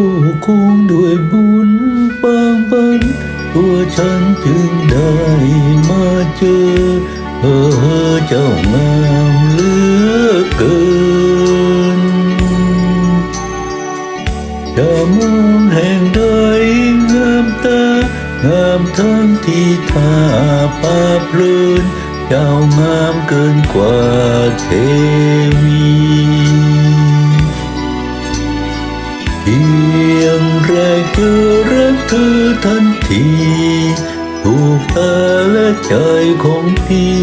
ผู้คงด้วยบุญบางบันตัวฉันจึงได้มาเจอเออเจ้างามเหลือเกินจะมองแห่งใดงามตางามทั้งที่ท่าปาเพลินเจ้างามเกินกว่าเทวี พียงแรกเจอรักเธอทันทีถูกตาและใจของพี่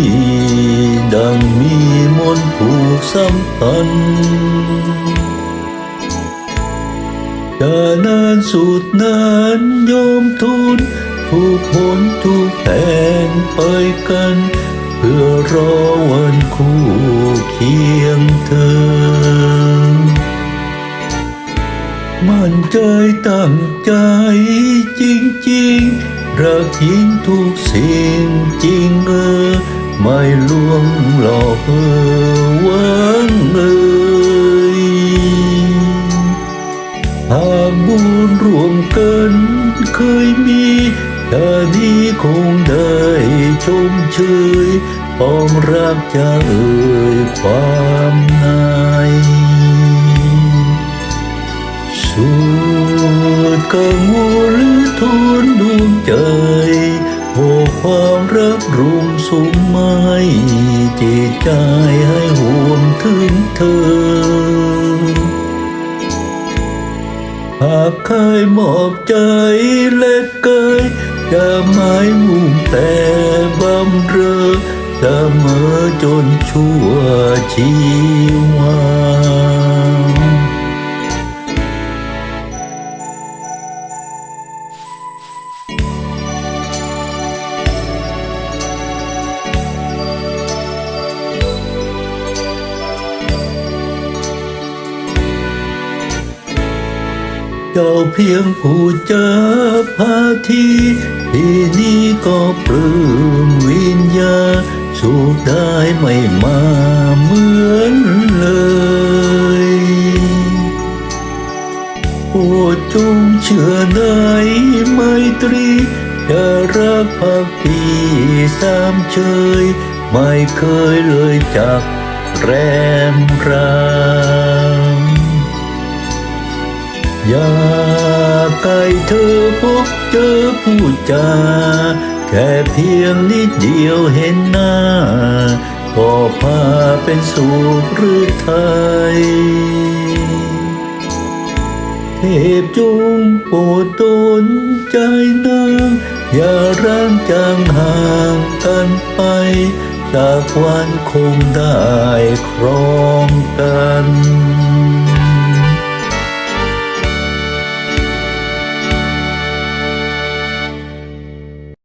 ดังมีมนผูกสัมพันธ์จะนานสุดนานยอมทุนทุกหนทุกแห่งไปกัน เพื่อรอวันคู่เคียงเธอ มั่นใจตั้งใจจริงๆรักยิ่งทุกสิ่งจริงเออไม่ลวงหลอกเออวังเอยหากบุญรวมกันเคยมีชาตินี้คงได้ชมเชยปองรักจะเอ่ยความใน ดกังวลหรือทนดวงใจโอ้ความรักรุมสุมไม่จิตใจให้ห่วงถึงเธอ หากเคยมอบใจและเกยจะไม่มุ่งแต่บำเรอเสมอจนชั่วชีวา เจ้าเพียงผู้เจอพาทีที่นี้ก็ปลื้มวิญญาสู้ได้ไม่มาเหมือนเลยโปรดจงเชื่อในไมตรีจะรักภักดีสามเชย ไม่เคยเลยจากแรมรา อย่าไกลเธอพบเจอผู้จา แค่เพียงนิดเดียวเห็นหน้า ก็พาเป็นสุขหรือไทย เทพจงโปรดตนใจนางอย่าร้างจางห่างกันไป จากวันคงได้ครองกัน